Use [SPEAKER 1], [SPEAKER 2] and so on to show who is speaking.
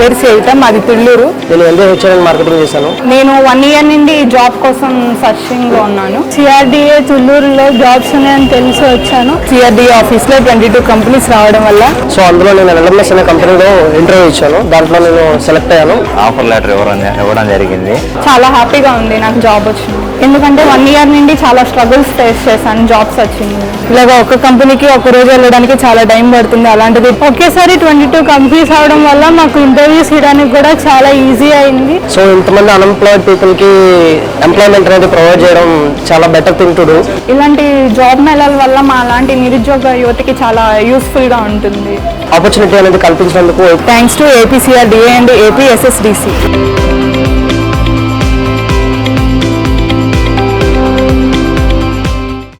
[SPEAKER 1] పేరు సేవిత మాది తుళ్ళూరు
[SPEAKER 2] నేను ఎంబీఏ హెచ్ఆర్ మార్కెటింగ్ చేశాను.
[SPEAKER 1] నేను వన్ ఇయర్ నుండి జాబ్ కోసం సర్చింగ్లో ఉన్నాను. సిఆర్డిఏ తుళ్ళూరులో జాబ్స్ ఉన్నాయని తెలిసి వచ్చాను. సిఆర్డిఏ ఆఫీస్లో ట్వంటీ టూ కంపెనీస్ రావడం వల్ల.
[SPEAKER 2] సో అందులో నేను ఎల్ఎంఎస్ అనే కంపెనీలో ఇంటర్వ్యూ ఇచ్చాను. దాంట్లో నేను సెలెక్ట్ అయ్యాను.
[SPEAKER 3] ఆఫర్ లెటర్ ఇవ్వడం జరిగింది.
[SPEAKER 1] చాలా హ్యాపీగా ఉంది నాకు జాబ్ వచ్చింది. ఎందుకంటే వన్ ఇయర్ నుండి చాలా స్ట్రగుల్స్ ఫేస్ చేశాను జాబ్స్ వచ్చింది. ఇలాగ ఒక కంపెనీకి ఒక రోజు వెళ్ళడానికి చాలా టైం పడుతుంది అలాంటిది. ఒకేసారి ట్వంటీ టూ కంపెనీస్ అవడం వల్ల మాకు ఇంటర్వ్యూస్ ఇవ్వడానికి కూడా చాలా ఈజీ అయింది.
[SPEAKER 2] సో ఇంతమంది అన్ఎంప్లాయిడ్ పీపుల్కి ఎంప్లాయ్మెంట్ అనేది ప్రొవైడ్ చేయడం చాలా బెటర్ థింగ్ టు డూ
[SPEAKER 1] ఇలాంటి జాబ్ మేళాల వల్ల మా లాంటి నిరుద్యోగ యువతకి చాలా యూస్ఫుల్గా ఉంటుంది.
[SPEAKER 2] ఆపర్చునిటీ అనేది కల్పించినందుకు
[SPEAKER 1] thanks to A P C R D A and A P S S D C